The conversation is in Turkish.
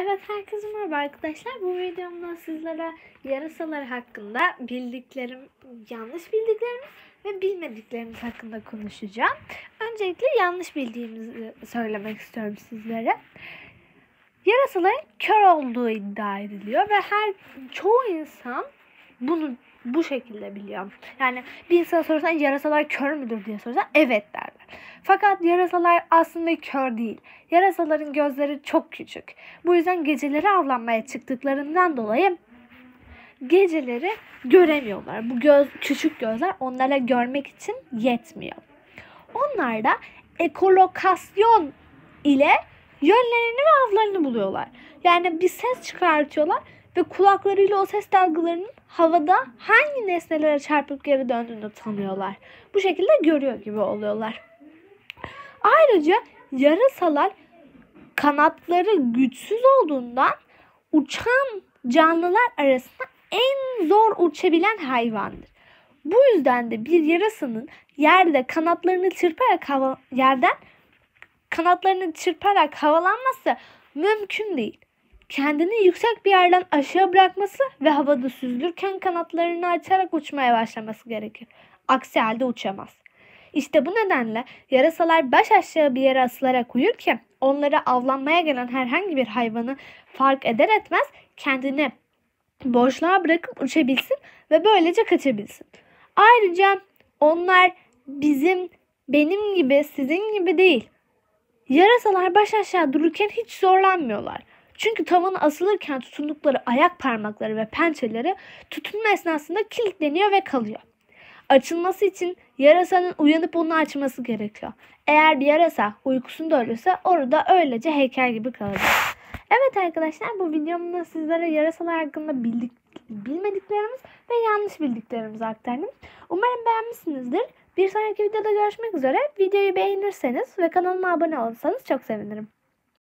Evet herkese merhaba arkadaşlar. Bu videomda sizlere yarasalar hakkında bildiklerim, yanlış bildiklerimiz ve bilmediklerimiz hakkında konuşacağım. Öncelikle yanlış bildiğimizi söylemek istiyorum sizlere. Yarasaların kör olduğu iddia ediliyor ve her çoğu insan bunu bu şekilde biliyor. Yani bir insana sorsan yarasalar kör müdür diye sorsan evet derler. Fakat yarasalar aslında kör değil. Yarasaların gözleri çok küçük. Bu yüzden geceleri avlanmaya çıktıklarından dolayı geceleri göremiyorlar. Bu göz küçük gözler onlara görmek için yetmiyor. Onlar da ekolokasyon ile yönlerini ve avlarını buluyorlar. Yani bir ses çıkartıyorlar ve kulaklarıyla o ses dalgalarının havada hangi nesnelere çarpıp geri döndüğünü tanıyorlar. Bu şekilde görüyor gibi oluyorlar. Ayrıca yarasalar kanatları güçsüz olduğundan uçan canlılar arasında en zor uçabilen hayvandır. Bu yüzden de bir yarasının yerde kanatlarını çırparak hava, yerden kanatlarını çırparak havalanması mümkün değil. Kendini yüksek bir yerden aşağı bırakması ve havada süzülürken kanatlarını açarak uçmaya başlaması gerekir. Aksi halde uçamaz. İşte bu nedenle yarasalar baş aşağı bir yere asılarak uyurken onları avlanmaya gelen herhangi bir hayvanı fark eder etmez kendini boşluğa bırakıp uçabilsin ve böylece kaçabilsin. Ayrıca onlar bizim benim gibi sizin gibi değil. Yarasalar baş aşağı dururken hiç zorlanmıyorlar. Çünkü tavana asılırken tutundukları ayak parmakları ve pençeleri tutunma esnasında kilitleniyor ve kalıyor. Açılması için yarasanın uyanıp onu açması gerekiyor. Eğer bir yarasa uykusunda ölürse orada öylece heykel gibi kalacak. Evet arkadaşlar bu videomda sizlere yarasalar hakkında bildik, bilmediklerimiz ve yanlış bildiklerimizi aktardım. Umarım beğenmişsinizdir. Bir sonraki videoda görüşmek üzere. Videoyu beğenirseniz ve kanalıma abone olursanız çok sevinirim.